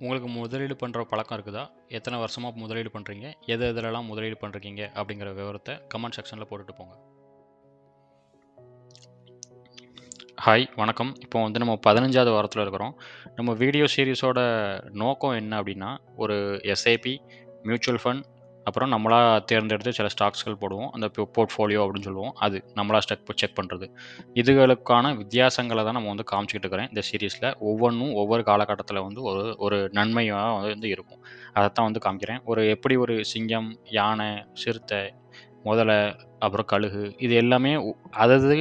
உங்களுக்கு முதலீடு பண்ணுற பழக்கம் இருக்குதா? எத்தனை வருஷமாக முதலீடு பண்ணுறீங்க எது எதுலலாம் முதலீடு பண்ணுறீங்க அப்படிங்கிற விவரத்தை கமெண்ட் செக்ஷனில் போட்டுட்டு போங்க. ஹாய் வணக்கம். இப்போ வந்து நம்ம பதினஞ்சாவது வாரத்தில் இருக்கிறோம். நம்ம வீடியோ சீரீஸோட நோக்கம் என்ன அப்படின்னா ஒரு எஸ்ஐபி மியூச்சுவல் ஃபண்ட் அப்புறம் நம்மளா தேர்ந்தெடுத்து சில ஸ்டாக்ஸ்கள் போடுவோம். அந்த போர்ட்ஃபோலியோ அப்படின்னு சொல்லுவோம். அது நம்மளாக ஸ்டெக் செக் பண்ணுறது இதுகளுக்கான வித்தியாசங்களை தான் நம்ம வந்து காமிச்சிக்கிட்டு இருக்கிறேன். இந்த சீரீஸில் ஒவ்வொன்றும் ஒவ்வொரு காலகட்டத்தில் வந்து ஒரு ஒரு நன்மையாக வந்து இருக்கும். அதைத்தான் வந்து காமிக்கிறேன். ஒரு எப்படி ஒரு சிங்கம் யானை சிறுத்தை முதலை அப்புறம் கழுகு இது எல்லாமே அதது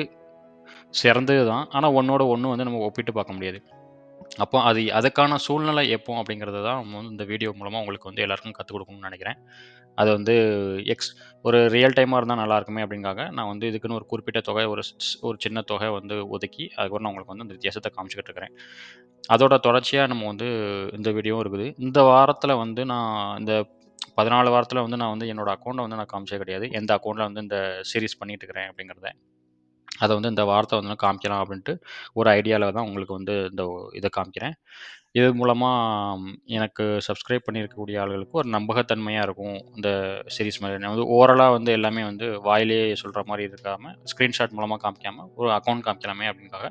சிறந்தது தான் ஆனால் ஒன்றோட ஒன்று வந்து நம்ம ஒப்பிட்டு பார்க்க முடியாது. அப்போ அது அதுக்கான சூழ்நிலை எப்போ அப்படிங்கிறத தான் நம்ம வந்து இந்த வீடியோ மூலமாக உங்களுக்கு வந்து எல்லாருக்கும் கற்றுக் கொடுக்கணும்னு நினைக்கிறேன். அது வந்து எக்ஸ் ஒரு ரியல் டைமாக இருந்தால் நல்லா இருக்குமே அப்படிங்காக நான் வந்து இதுக்குன்னு ஒரு குறிப்பிட்ட தொகை ஒரு ஒரு சின்ன தொகை வந்து ஒதுக்கி அதுக்கப்புறம் நான் உங்களுக்கு வந்து இந்த வித்தியாசத்தை காமிச்சிக்கிட்டு இருக்கிறேன். அதோட தொடர்ச்சியாக நம்ம வந்து இந்த வீடியோவும் இருக்குது. இந்த வாரத்தில் வந்து நான் இந்த பதினாலு வாரத்தில் வந்து நான் வந்து என்னோடய அக்கௌண்ட்டை வந்து நான் காமிச்சே கிடையாது. எந்த அக்கௌண்ட்டில் வந்து இந்த சீரிஸ் பண்ணிகிட்டு இருக்கிறேன் அப்படிங்கிறத அதை வந்து இந்த வார்த்தை வந்து நான் காமிக்கலாம் அப்படின்ட்டு ஒரு ஐடியாவில் தான் உங்களுக்கு வந்து இந்த இதை காமிக்கிறேன். இது மூலமாக எனக்கு சப்ஸ்கிரைப் பண்ணியிருக்கக்கூடிய ஆளுகளுக்கு ஒரு நம்பகத்தன்மையாக இருக்கும் இந்த சீரிஸ் மாதிரி. நான் வந்து ஓரலாக வந்து எல்லாமே வந்து வாயிலேயே சொல்கிற மாதிரி இருக்காமல் ஸ்க்ரீன்ஷாட் மூலமாக காமிக்காமல் ஒரு அக்கௌண்ட் காமிக்கலாமே அப்படின்னுக்காக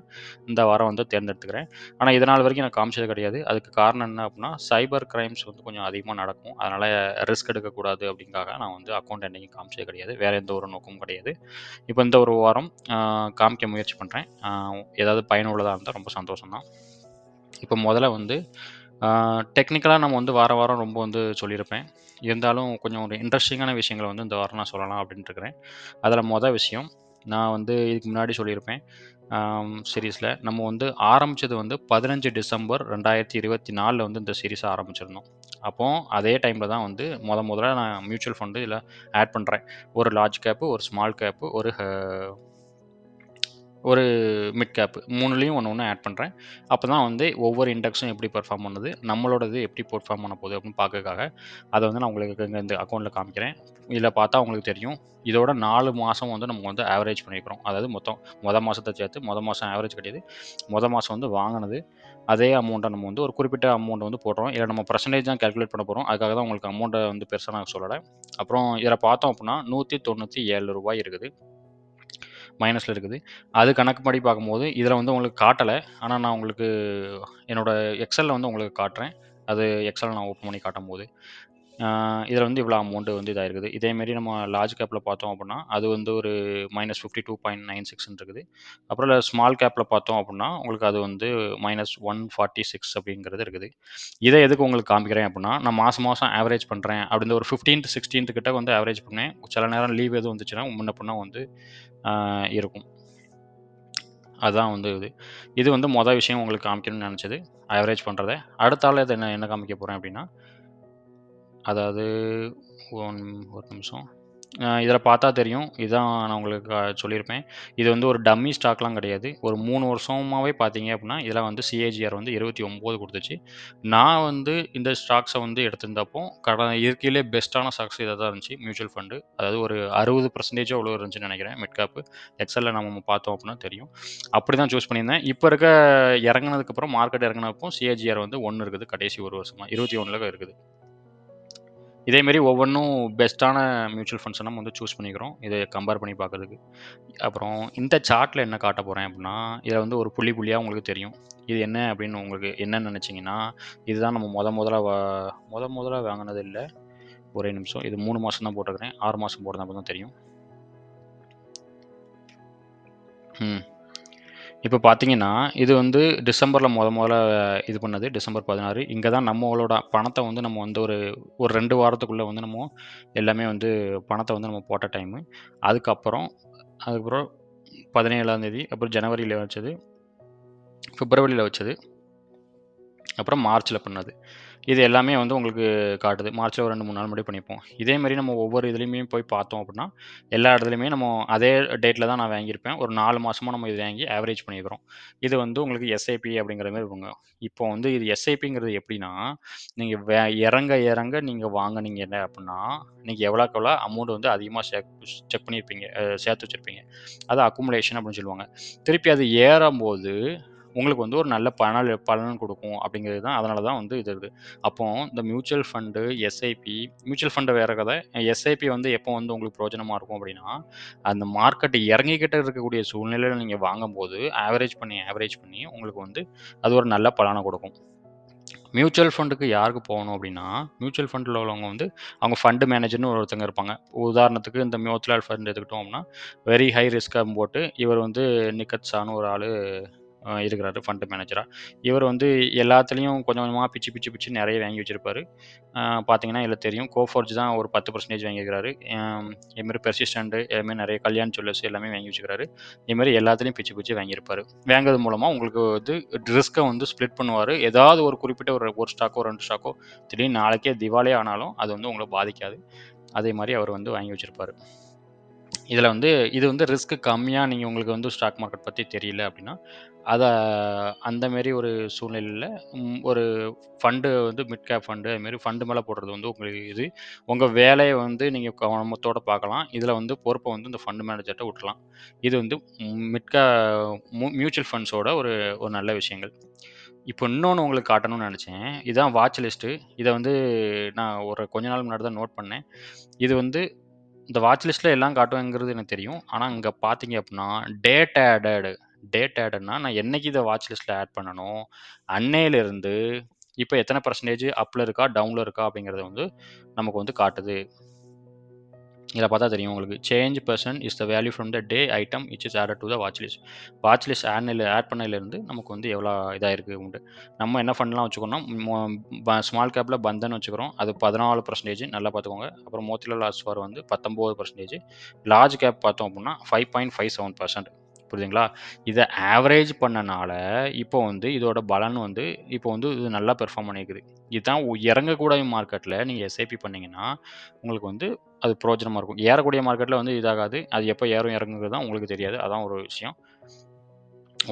இந்த வாரம் வந்து தேர்ந்தெடுத்துக்கிறேன். ஆனால் இதனால் வரைக்கும் நான் காமிச்சது கிடையாது. அதுக்கு காரணம் என்ன அப்படின்னா சைபர் கிரைம்ஸ் வந்து கொஞ்சம் அதிகமாக நடக்கும். அதனால் ரிஸ்க் எடுக்கக்கூடாது அப்படிங்காக நான் வந்து அக்கௌண்ட் என்றைக்கும் காமிச்சது கிடையாது. வேறு எந்த ஒரு நோக்கமும் கிடையாது. இப்போ இந்த ஒரு வாரம் காமிக்க முயற்சி பண்ணுறேன் ஏதாவது பயனுள்ளதாக இருந்தால் ரொம்ப சந்தோஷம் தான் இப்போ முதல்ல வந்து டெக்னிக்கலாக நம்ம வந்து வார வாரம் ரொம்ப வந்து சொல்லியிருப்பேன். இருந்தாலும் கொஞ்சம் ஒரு இன்ட்ரெஸ்டிங்கான விஷயங்களை வந்து இந்த வாரம் நான் சொல்லலாம் அப்படின்ட்டு இருக்கிறேன். அதில் மொதல் விஷயம் நான் வந்து இதுக்கு முன்னாடி சொல்லியிருப்பேன். சீரீஸில் நம்ம வந்து ஆரம்பித்தது வந்து பதினஞ்சு டிசம்பர் ரெண்டாயிரத்தி இருபத்தி நாலில் வந்து இந்த சீரீஸை ஆரம்பிச்சிருந்தோம். அப்போது அதே டைமில் தான் வந்து முத முதல்ல நான் மியூச்சுவல் ஃபண்டு இதில் ஆட் பண்ணுறேன் ஒரு லார்ஜ் கேப்பு ஒரு ஸ்மால் கேப்பு ஒரு ஒரு மிட் கேப் மூணுலேயும் ஒன்று ஒன்று ஆட் பண்ணுறேன் அப்போ தான் வந்து ஒவ்வொரு இண்டெக்ஸும் எப்படி பெர்ஃபார்ம் பண்ணுது நம்மளோடது எப்படி பெர்ஃபார்ம் பண்ண போகுது அப்படின்னு பார்க்கறதுக்காக அதை வந்து நான் உங்களுக்கு இங்கே இந்த அக்கௌண்ட்டில் காமிக்கிறேன். இதில் பார்த்தா உங்களுக்கு தெரியும். இதோட நாலு மாதம் வந்து நம்ம வந்து ஆவரேஜ் பண்ணிக்கிறோம் அதாவது மொத்தம் மொதல் மாதத்தை சேர்த்து மொதல் மாதம் ஆவரேஜ் கிடையாது மொதல் மாதம் வந்து வாங்கினது. அதே அமௌண்ட்டை நம்ம வந்து ஒரு குறிப்பிட்ட அமௌண்ட் வந்து போடுறோம். இல்லை நம்ம பர்சன்டேஜ் தான் கால்குலேட் பண்ண போகிறோம் அதுக்காக தான் உங்களுக்கு அமௌண்ட்டை வந்து பெருசாக நான் சொல்லலை. அப்புறம் இதில் பார்த்தோம் அப்படின்னா நூற்றி தொண்ணூற்றி ஏழு ரூபாய் இருக்குது. மைனஸில் இருக்குது. அது கணக்குப்படி பார்க்கும்போது இதில் வந்து உங்களுக்கு காட்டலை. ஆனால் நான் உங்களுக்கு என்னோட எக்ஸலில் வந்து உங்களுக்கு காட்டுறேன். அது எக்ஸல் நான் ஓப்பன் பண்ணி காட்டும் போது இதில் வந்து இவ்வளோ அமௌண்ட்டு வந்து இதாகிருக்குது இதேமாரி நம்ம லார்ஜ் கேப்பில் பார்த்தோம் அப்படின்னா அது வந்து ஒரு minus fifty two point nine six இருக்குது அப்புறம் ஸ்மால் கேப்பில் பார்த்தோம் அப்படின்னா உங்களுக்கு அது வந்து மைனஸ் ஒன் ஃபார்ட்டி சிக்ஸ் அப்படிங்கிறது இருக்குது. இதை எதுக்கு உங்களுக்கு காமிக்கிறேன் அப்படின்னா நான் மாதம் மாதம் ஆவரேஜ் பண்ணுறேன் அப்படின்னு ஒரு ஃபிஃப்டீன்த் சிக்ஸ்டீன்த் கிட்ட வந்து ஆவரேஜ் பண்ணேன். சில நேரம் லீவ் எதுவும் வந்துச்சுன்னா முன்ன பின்ன வந்து இருக்கும். அதுதான் வந்து இது. இது வந்து மொதல் விஷயம் உங்களுக்கு காமிக்கணும்னு நினச்சது. ஆவரேஜ் பண்ணுறத அடுத்த ஆள் இதை என்ன என்ன காமிக்க போகிறேன் அப்படின்னா அதாவது ஒன் ஒரு நிமிஷம். இதில் பார்த்தா தெரியும். இதுதான் நான் உங்களுக்கு சொல்லியிருப்பேன். இது வந்து ஒரு டம்மி ஸ்டாக்லாம் கிடையாது. ஒரு மூணு வருஷமாகவே பார்த்தீங்க அப்படின்னா இதில் வந்து சிஏஜிஆர் வந்து இருபத்தி ஒம்பது கொடுத்துச்சு. நான் வந்து இந்த ஸ்டாக்ஸை வந்து எடுத்திருந்தப்போ கடந்த இயற்கையிலே பெஸ்ட்டான ஸ்டாக்ஸ் இதாக தான் இருந்துச்சு. Mutual fund. அதாவது ஒரு அறுபது பர்சன்டேஜோ அவ்வளோ இருந்துச்சுன்னு நினைக்கிறேன். மெட்காப்பு எக்ஸலில் நம்ம பார்த்தோம் அப்படின்னா தெரியும். அப்படி தான் சூஸ் பண்ணியிருந்தேன். இப்போ இருக்க இறங்குனதுக்கப்புறம் மார்க்கெட் இறங்கினப்போ சிஏஜிஆர் வந்து ஒன்று இருக்குது. கடைசி ஒரு வருஷமாக இருபத்தி ஒன்றில் இருக்குது. இதேமாரி ஒவ்வொன்றும் பெஸ்ட்டான மியூச்சுவல் ஃபண்ட்ஸ் நம்ம வந்து சூஸ் பண்ணிக்கிறோம். இதை கம்பேர் பண்ணி பார்க்கறதுக்கு. அப்புறம் இந்த சார்ட்டில் என்ன காட்ட போகிறேன் அப்படின்னா இதில் வந்து ஒரு புள்ளி புள்ளியாக உங்களுக்கு தெரியும். இது என்ன அப்படின்னு உங்களுக்கு என்ன நினச்சிங்கன்னா இதுதான் நம்ம முத முதல்ல வா முத முதல்ல வாங்கினது இல்லை. ஒரே நிமிஷம். இது மூணு மாதம் தான் போட்டிருக்கிறேன். ஆறு மாதம் போடுறது அப்போ தான் தெரியும். ம். இப்போ பார்த்தீங்கன்னா இது வந்து டிசம்பரில் முத முதல்ல இது பண்ணது டிசம்பர் பதினாறு. இங்கே தான் நம்மளோட பணத்தை வந்து நம்ம வந்து ஒரு ஒரு ரெண்டு வாரத்துக்குள்ளே வந்து நம்ம எல்லாமே வந்து பணத்தை வந்து நம்ம போட்ட டைமு அதுக்கப்புறம் அதுக்கப்புறம் பதினேழாம் தேதி அப்புறம் ஜனவரியில் வச்சது ஃபிப்ரவரியில் வச்சது அப்புறம் மார்ச்சில் பண்ணது. இது எல்லாமே வந்து உங்களுக்கு காட்டுது. மார்ச்சில் ஒரு ரெண்டு மூணு நாள் முன்னாடி பண்ணிப்போம் இதே மாதிரி நம்ம ஒவ்வொரு இதுலேயுமே போய் பார்த்தோம் அப்படின்னா எல்லா இடத்துலையுமே நம்ம அதே டேட்டில் தான் நான் வாங்கியிருப்பேன். ஒரு நாலு மாதமாக நம்ம இது வாங்கி ஆவரேஜ் பண்ணிக்கிறோம் இது வந்து உங்களுக்கு எஸ்ஐபி அப்படிங்கிற மாதிரி இருக்குங்க. இப்போ வந்து இது எஸ்ஐபிங்கிறது எப்படின்னா நீங்கள் வே இறங்க இறங்க நீங்கள் வாங்கினீங்க என்ன அப்படின்னா நீங்கள் எவ்வளோக்கு எவ்வளோ அமௌண்ட் வந்து அதிகமாக சே செக் பண்ணியிருப்பீங்க சேர்த்து வச்சுருப்பீங்க. அது அக்குமுலேஷன் அப்படின்னு சொல்லுவாங்க. திருப்பி அது ஏறும்போது உங்களுக்கு வந்து ஒரு நல்ல பலன் பலன் கொடுக்கும் அப்படிங்கிறது தான். அதனால தான் வந்து இது இருக்குது அப்போ இந்த mutual fund SIP mutual fund வேற கதை. எஸ்ஐபி வந்து எப்போ வந்து உங்களுக்கு பிரோஜனமாக இருக்கும் அப்படின்னா அந்த மார்க்கெட் இறங்கிக்கிட்ட இருக்கக்கூடிய சூழ்நிலையில் நீங்கள் வாங்கும்போது ஆவரேஜ் பண்ணி ஆவரேஜ் பண்ணி உங்களுக்கு வந்து அது ஒரு நல்ல பலனை கொடுக்கும். மியூச்சுவல் ஃபண்டுக்கு யாருக்கு போகணும் அப்படின்னா மியூச்சுவல் ஃபண்டில் உள்ளவங்க வந்து அவங்க ஃபண்டு மேனேஜர்னு ஒருத்தங்க இருப்பாங்க. உதாரணத்துக்கு இந்த மியூச்சுவல் ஃபண்ட் எடுத்துக்கிட்டோம் அப்படின்னா வெரி ஹை ரிஸ்க்காக போட்டு இவர் வந்து நிக்கத் ஒரு ஆள் இருக்கிறாரு ஃபண்டு மேனேஜராக இவர் வந்து எல்லாத்துலேயும் கொஞ்சம் கொஞ்சமாக பிச்சு பிச்சு பிச்சு நிறைய வாங்கி வச்சுருப்பாரு. பார்த்தீங்கன்னா எல்லாம் தெரியும். கோஃபோர்ஜ் தான் ஒரு பத்து பர்சன்டேஜ் வாங்கியிருக்கிறாரு. இதுமாரி பெர்சிஸ்டண்ட்டு இதுமாரி நிறைய கல்யாண் சொல்லஸ் எல்லாமே வாங்கி வச்சுக்கிறாரு இதுமாரி எல்லாத்துலேயும் பிச்சு பிச்சு வாங்கியிருப்பாரு. வாங்குறது மூலமாக உங்களுக்கு வந்து ரிஸ்க்கை வந்து ஸ்ப்ளிட் பண்ணுவார். ஏதாவது ஒரு குறிப்பிட்ட ஒரு ஒரு ஸ்டாக்கோ ரெண்டு ஸ்டாக்கோ திடீர்னு நாளைக்கே திவாலே ஆனாலும் அது வந்து உங்களை பாதிக்காது. அதே மாதிரி அவர் வந்து வாங்கி வச்சுருப்பாரு. இதில் வந்து இது வந்து ரிஸ்க் கம்மியாக நீங்கள் உங்களுக்கு வந்து ஸ்டாக் மார்க்கெட் பற்றி தெரியல அப்படின்னா அதை அந்த மாரி ஒரு சூழ்நிலையில் ஒரு ஃபண்டு வந்து மிட் கேப் ஃபண்டு அதுமாரி ஃபண்டு மேலே போடுறது வந்து உங்களுக்கு இது உங்கள் வேலையை வந்து நீங்கள் கவனத்தோட பார்க்கலாம் இதில் வந்து பொறுப்பை வந்து இந்த ஃபண்டு மேனேஜர்கிட்ட விட்டுறலாம் இது வந்து மிட்கா மியூச்சுவல் ஃபண்ட்ஸோட ஒரு ஒரு நல்ல விஷயங்கள். இப்போ இன்னொன்று உங்களுக்கு காட்டணும்னு நினச்சேன். இதுதான் வாட்ச் லிஸ்ட்டு இதை வந்து நான் ஒரு கொஞ்ச நாள் முன்னாடி தான் நோட் பண்ணேன். இது வந்து இந்த வாட்ச் லிஸ்ட்டில் எல்லாம் காட்டுவேங்கிறது எனக்கு தெரியும். ஆனால் இங்கே பார்த்தீங்க அப்படின்னா டேட் ஆடட் டேட் ஆடட்னா நான் என்னைக்கு இதை வாட்ச் லிஸ்ட்டில் ஆட் பண்ணணும்? அன்னையிலேருந்து இப்போ எத்தனை பர்சன்டேஜ் அப்பில் இருக்கா டவுனில் இருக்கா அப்படிங்கிறத வந்து நமக்கு வந்து காட்டுது. இதில் பார்த்தா தெரியும் உங்களுக்கு. Change percent is the value from the day item which is add to the watch list watch list add add பண்ணையிலேருந்து நமக்கு வந்து எவ்வளோ இதாக இருக்குது உண்டு. நம்ம என்ன ஃபண்ட்லாம் வச்சுக்கோன்னா ஸ்மால் கேப்பில் பந்தன் வச்சுக்கிறோம். அது பதினாலு பர்சன்டேஜ் நல்லா பார்த்துக்கோங்க. அப்புறம் மோத்திலால் ஆஸ்வார் வந்து பத்தொம்போது பர்சன்டேஜ் லார்ஜ் கேப் பார்த்தோம் அப்படின்னா five point five seven percent புரியுதுங்களா? இதை ஆவரேஜ் பண்ணனால இப்போ வந்து இதோட பலன் வந்து இப்போ வந்து இது நல்லா பெர்ஃபார்ம் பண்ணியிருக்குது இதுதான் இறங்கக்கூடிய மார்க்கெட்டில் நீங்கள் எஸ்ஐபி பண்ணீங்கன்னா உங்களுக்கு வந்து அது பிரோஜனமாக இருக்கும். ஏறக்கூடிய மார்க்கெட்டில் வந்து இதாகாது. அது எப்போ ஏறும் இறங்குங்கிறது தான் உங்களுக்கு தெரியாது. அதான் ஒரு விஷயம்.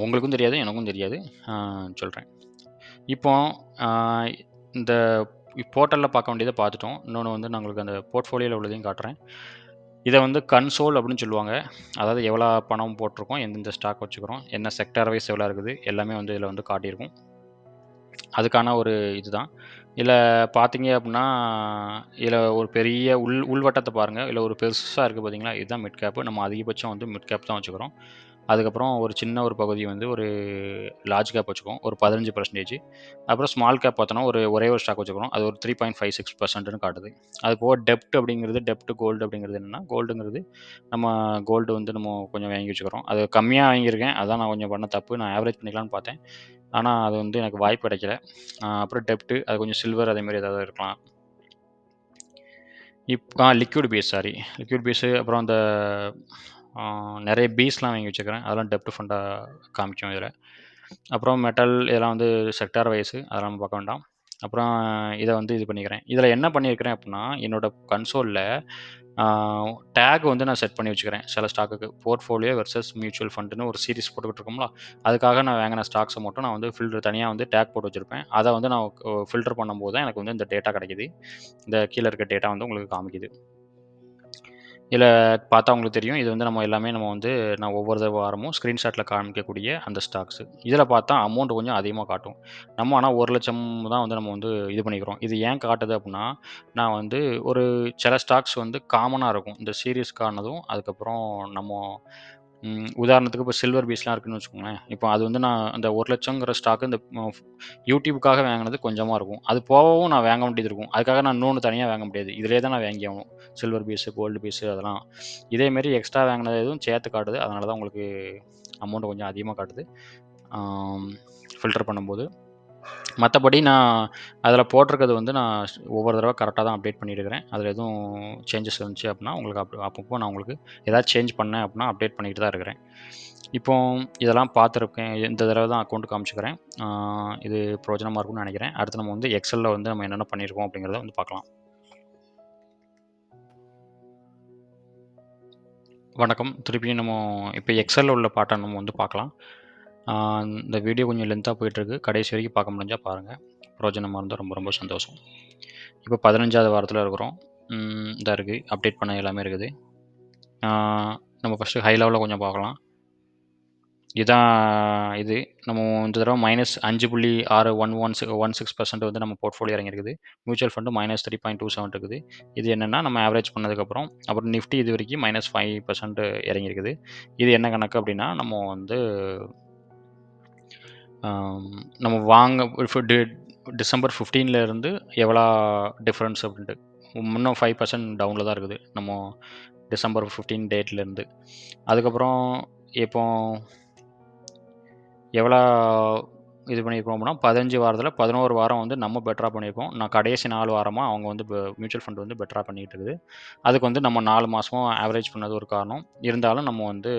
உங்களுக்கும் தெரியாது எனக்கும் தெரியாது. சொல்கிறேன் இப்போ இந்த போர்ட்டலில் பார்க்க வேண்டியதை பார்த்துட்டோம். இன்னொன்று வந்து நான் உங்களுக்கு அந்த போர்ட்ஃபோலியோவில் உள்ளதையும் காட்டுறேன். இதை வந்து கன்சோல் அப்படின்னு சொல்லுவாங்க. அதாவது எவ்வளோ பணம் போட்டிருக்கோம் எந்தெந்த ஸ்டாக் வச்சுக்கிறோம் என்ன செக்டர் வைஸ் எவ்வளோ இருக்குது எல்லாமே வந்து இதில் வந்து காட்டியிருக்கும். அதுக்கான ஒரு இதுதான். இதில் பார்த்தீங்க அப்படின்னா இதில் ஒரு பெரிய உள் உள்வட்டத்தை பாருங்கள் இல்லை ஒரு பெருசாக இருக்குது பார்த்தீங்களா? இதுதான் மிட் கேப்பு நம்ம அதிகபட்சம் வந்து மிட் கேப் தான் வச்சுக்கிறோம். அதுக்கப்புறம் ஒரு சின்ன ஒரு பகுதி வந்து ஒரு லார்ஜ் கேப் வச்சுக்கோம் ஒரு பதினஞ்சு பர்சன்டேஜ் அப்புறம் ஸ்மால் கேப் பார்த்தோன்னா ஒரு ஒரே ஒரு ஸ்டாக் வச்சுக்கிறோம். அது ஒரு த்ரீ பாயிண்ட் ஃபைவ் சிக்ஸ் பர்சன்ட்னு காட்டுது. அது போக டெப்ட் அப்படிங்கிறது டெப்ட் கோல்டு அப்படிங்கிறது என்னென்னா கோல்டுங்கிறது நம்ம கோல்டு வந்து நம்ம கொஞ்சம் வாங்கி வச்சுக்கிறோம். அது கம்மியாக வாங்கியிருக்கேன். அதான் நான் கொஞ்சம் பண்ண தப்பு. நான் ஆவரேஜ் பண்ணிக்கலாம்னு பார்த்தேன். ஆனால் அது வந்து எனக்கு வாய்ப்பு கிடைக்கல. அப்புறம் டெப்ட்டு அது கொஞ்சம் சில்வர் அதேமாதிரி ஏதாவது இருக்கலாம். இப்போ liquid base sorry liquid base அப்புறம் அந்த நிறைய பீஸ்லாம் வாங்கி வச்சுக்கிறேன் அதெல்லாம் டெப்ட் ஃபண்டாக காமிக்கும் இதில். அப்புறம் மெட்டல் இதெல்லாம் வந்து செக்டார் வைஸு அதெல்லாம் பார்க்க வேண்டாம். அப்புறம் இதை வந்து இது பண்ணிக்கிறேன். இதில் என்ன பண்ணியிருக்கிறேன் அப்படின்னா என்னோட கன்சோலில் டேக் வந்து நான் செட் பண்ணி வச்சுக்கிறேன். சில ஸ்டாக்குக்கு போர்ட்ஃபோலியோ வெர்சஸ் மியூச்சுவல் ஃபண்டுன்னு ஒரு சீரிஸ் போட்டுக்கிட்டு இருக்கோம்ல அதுக்காக நான் வாங்கின ஸ்டாக்ஸை மட்டும் நான் வந்து ஃபில்டர் தனியாக வந்து டேக் போட்டு வச்சுருப்பேன். அதை வந்து நான் ஃபில்டர் பண்ணும்போது தான் எனக்கு வந்து இந்த டேட்டா கிடைக்கிது. இந்த கீழே இருக்க டேட்டா வந்து உங்களுக்கு காமிக்குது. இதில் பார்த்தா உங்களுக்கு தெரியும். இது வந்து நம்ம எல்லாமே நம்ம வந்து நான் ஒவ்வொரு வாரமும் ஸ்க்ரீன்ஷாட்டில் காமிக்கக்கூடிய அந்த ஸ்டாக்ஸு இதில் பார்த்தா அமௌண்ட் கொஞ்சம் அதிகமாக காட்டும். நம்ம ஆனால் ஒரு லட்சம் தான் வந்து நம்ம வந்து இது பண்ணிக்கிறோம். இது ஏன் காட்டுது அப்படின்னா நான் வந்து ஒரு சில ஸ்டாக்ஸ் வந்து காமனாக இருக்கும். இந்த சீரியஸ்க்கானதும் அதுக்கப்புறம் நம்ம ம், உதாரணத்துக்கு இப்போ சில்வர் பீஸ்லாம் இருக்குன்னு வச்சுக்கோங்களேன். இப்போ அது வந்து நான் அந்த ஒரு லட்சங்கிற ஸ்டாக்கு இந்த ம், வாங்கினது கொஞ்சமாக இருக்கும். அது போகவும் நான் வாங்க வேண்டியது இருக்கும். அதுக்காக நான் இன்னொன்று தனியாக வாங்க முடியாது. இதிலே தான் நான் வாங்கி ஆகணும். சில்வர் பீஸு கோல்டு பீஸு அதெல்லாம். இதேமாரி எக்ஸ்ட்ரா வாங்கினது எதுவும் சேர்த்து காட்டுது. அதனால தான் உங்களுக்கு அமௌண்ட் கொஞ்சம் அதிகமாக காட்டுது. ஃபில்டர் பண்ணும்போது. மற்றபடி நான் அதில் போட்டிருக்கிறது வந்து நான் ஒவ்வொரு தடவை கரெக்டாக தான் அப்டேட் பண்ணியிருக்கிறேன் அதில் எதுவும் சேஞ்சஸ் இருந்துச்சு அப்படின்னா உங்களுக்கு அப் அப்பப்போ நான் உங்களுக்கு ஏதாவது சேஞ்ச் பண்ணேன் அப்படின்னா அப்டேட் பண்ணிட்டு தான் இருக்கிறேன். இப்போ இதெல்லாம் பார்த்துருக்கேன். இந்த தடவை தான் அக்கௌண்ட் காமிச்சுக்கிறேன். இது பிரோஜனமாக இருக்கும்னு நினைக்கிறேன். அடுத்து நம்ம வந்து எக்ஸலில் வந்து நம்ம என்னென்ன பண்ணியிருக்கோம் அப்படிங்கிறத வந்து பார்க்கலாம். வணக்கம். திருப்பியும் நம்ம இப்போ எக்ஸலில் உள்ள பாட்டை நம்ம வந்து பார்க்கலாம். இந்த வீடியோ கொஞ்சம் லென்த்தாக போயிட்டுருக்கு. கடைசி வரைக்கும் பார்க்க முடிஞ்சால் பாருங்கள் பிரோஜனமாக இருந்தால் ரொம்ப ரொம்ப சந்தோஷம். இப்போ பதினஞ்சாவது வாரத்தில் இருக்கிறோம். இதாக இருக்குது அப்டேட் பண்ண எல்லாமே இருக்குது. நம்ம ஃபஸ்ட்டு ஹை லெவலில் கொஞ்சம் பார்க்கலாம். இதுதான் இது. நம்ம இந்த தடவை மைனஸ் அஞ்சு புள்ளி ஆறு one one six one six percent வந்து நம்ம portfolio இறங்கிருக்குது mutual fund minus three point two seven இருக்குது. இது என்னென்னா நம்ம ஆவரேஜ் பண்ணதுக்கப்புறம் அப்புறம் நிஃப்டி இது வரைக்கும் மைனஸ் ஃபைவ் பர்சன்ட் இறங்கியிருக்குது. இது என்ன கணக்கு அப்படின்னா நம்ம வந்து நம்ம வாங்க இப்போ டிசம்பர் 15 இருந்து எவ்வளோ டிஃப்ரென்ஸ் அப்படின்ட்டு. இன்னும் ஃபைவ் பர்சன்ட் டவுனில் தான் இருக்குது. நம்ம டிசம்பர் ஃபிஃப்டீன் டேட்லேருந்து அதுக்கப்புறம் இப்போ எவ்வளோ இது பண்ணியிருக்கோம் அப்படின்னா பதினஞ்சு வாரத்தில் பதினோரு வாரம் வந்து நம்ம பெட்டராக பண்ணியிருக்கோம் நான் கடைசி நாலு வாரமாக அவங்க வந்து மியூச்சுவல் ஃபண்ட் வந்து பெட்டராக பண்ணிகிட்டு இருக்குது. அதுக்கு வந்து நம்ம நாலு மாதமும் ஆவரேஜ் பண்ணது ஒரு காரணம். இருந்தாலும் நம்ம வந்து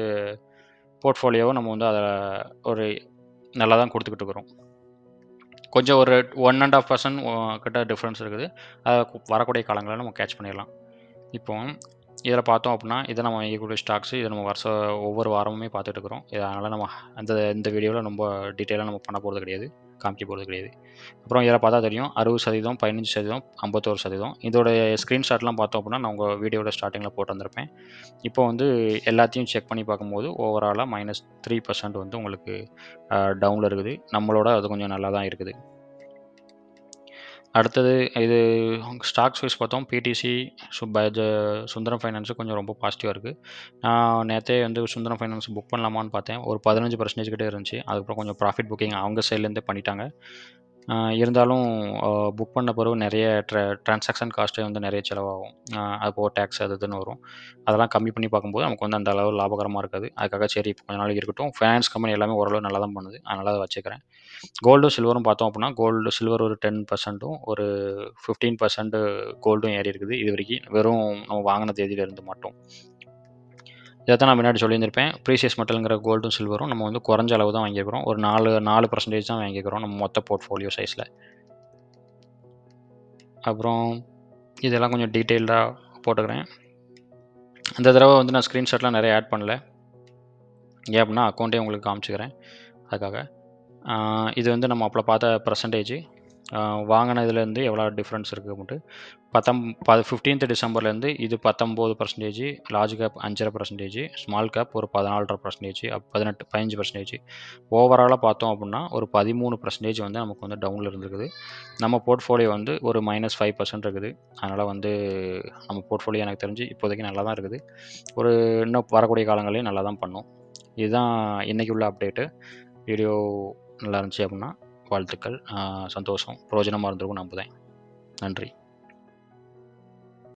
போர்ட்ஃபோலியோவை நம்ம வந்து அதை ஒரு நல்லா தான் கொடுத்துக்கிட்டு இருக்கிறோம் கொஞ்சம் ஒரு ஒன் அண்ட் ஆஃப் பர்சன்ட் கிட்ட டிஃப்ரென்ஸ் இருக்குது. அதை வரக்கூடிய காலங்களில் நம்ம கேட்ச் பண்ணிடலாம். இப்போ இதில் பார்த்தோம் அப்படின்னா இதை நம்ம வாங்கக்கூடிய ஸ்டாக்ஸு இதை நம்ம வருஷம் ஒவ்வொரு வாரமுமே பார்த்துட்டு இருக்கிறோம். இதனால் நம்ம அந்த இந்த வீடியோவில் ரொம்ப டீட்டெயிலாக நம்ம பண்ண போகிறது கிடையாது. காமிக்க போகிறது கிடையாது. அப்புறம் இதில் பார்த்தா தெரியும். அறுபது சதவீதம் பதினஞ்சு சதவீதம் ஐம்பத்தோரு சதவீதம். இதோட ஸ்க்ரீன்ஷாட்லாம் பார்த்தோம் அப்படின்னா நான் உங்கள் வீடியோட ஸ்டார்டிங்கில் போட்டு வந்திருப்பேன். இப்போ வந்து எல்லாத்தையும் செக் பண்ணி பார்க்கும்போது ஓவராலாக மைனஸ் த்ரீ பர்சன்ட் வந்து உங்களுக்கு டவுனில் இருக்குது. நம்மளோட அது கொஞ்சம் நல்லா தான் இருக்குது. அடுத்தது இது ஸ்டாக்ஸ் வைஸ் பார்த்தோம். பிடிசி சு பஜ சுந்தரம் ஃபைனான்ஸு கொஞ்சம் ரொம்ப பாசிட்டிவாக இருக்குது நான் நேற்றே வந்து சுந்தரம் ஃபைனான்ஸ் புக் பண்ணலாமான்னு பார்த்தேன். ஒரு பதினஞ்சு பர்சன்டேஜ் கிட்டே இருந்துச்சு. அதுக்கப்புறம் கொஞ்சம் ப்ராஃபிட் புக்கிங் அவங்க சைட்லேருந்தே பண்ணிட்டாங்க. இருந்தாலும் புக் பண்ண பிறகு நிறைய ட்ர ட்ரான்சாக்ஷன் காஸ்ட்டே வந்து நிறைய செலவாகும். அது போக டேக்ஸ் அது இதுன்னு வரும். அதெல்லாம் கம்மி பண்ணி பார்க்கும்போது நமக்கு வந்து அந்த அளவு லாபகரமாக இருக்காது. அதுக்காக சரி இப்போ கொஞ்ச நாள் இருக்கட்டும். ஃபைனான்ஸ் கம்பெனி எல்லாமே ஓரளவு நல்லா தான் பண்ணுது. அதனால் அதை வச்சுக்கிறேன். கோல்டும் சில்வரும் பார்த்தோம் அப்படின்னா கோல்டு சில்வர் ஒரு டென் பர்சன்ட்டும் ஒரு ஃபிஃப்டீன் பர்சன்ட் கோல்டும் ஏறி இருக்குது. இது வரைக்கும் வெறும் நம்ம வாங்கின தேதியிலிருந்து மட்டும். இதை தான் நான் முன்னாடி சொல்லியிருந்திருப்பேன். ப்ரீசியஸ் மெட்டலுங்கிற கோல்டும் சில்வரும் நம்ம வந்து குறைஞ்ச அளவு தான் வாங்கியிருக்கிறோம். ஒரு நாலு நாலு பர்சன்டேஜ் தான் வாங்கிக்கிறோம் நம்ம மொத்த போர்ட்ஃபோலியோ சைஸில் அப்புறம் இதெல்லாம் கொஞ்சம் டீட்டெயில்டாக போட்டுக்கிறேன். இந்த தடவை வந்து நான் ஸ்க்ரீன்ஷாட்லாம் நிறைய ஆட் பண்ணல. ஏன் அப்படின்னா அக்கௌண்ட்டே உங்களுக்கு காமிச்சுக்கிறேன். அதுக்காக. இது வந்து நம்ம அப்போ பார்த்த பர்சன்டேஜ் வாங்கினதுலேருந்து எவ்வளோ டிஃப்ரென்ஸ் இருக்குது அப்படின்ட்டு. பத்தம் ப ஃபிஃப்டீன்த் டிசம்பர்லேருந்து இது பத்தொம்போது பர்சன்டேஜ் லார்ஜ் கேப் அஞ்சரை பர்சன்டேஜ் ஸ்மால் கேப் ஒரு பதினாலரை பர்சன்டேஜ் பதினெட்டு பதினஞ்சு பர்சன்டேஜ் ஓவராலாக பார்த்தோம் அப்படின்னா ஒரு பதிமூணு பர்சன்டேஜ் வந்து நமக்கு வந்து டவுனில் இருந்திருக்குது. நம்ம போர்ட்ஃபோலியோ வந்து ஒரு மைனஸ் ஃபைவ் பர்சன்ட் இருக்குது. அதனால் வந்து நம்ம போர்ட்ஃபோலியோ எனக்கு தெரிஞ்சு இப்போதைக்கு நல்லா தான் இருக்குது. ஒரு இன்னும் வரக்கூடிய காலங்களையும் நல்லா தான் பண்ணும். இதுதான் இன்றைக்கி உள்ள அப்டேட்டு வீடியோ நல்லா இருந்துச்சு அப்படின்னா வாழ்த்துக்கள். சந்தோஷம். பிரயோஜனமாக இருந்திருக்கும் நம்புதேன் நன்றி.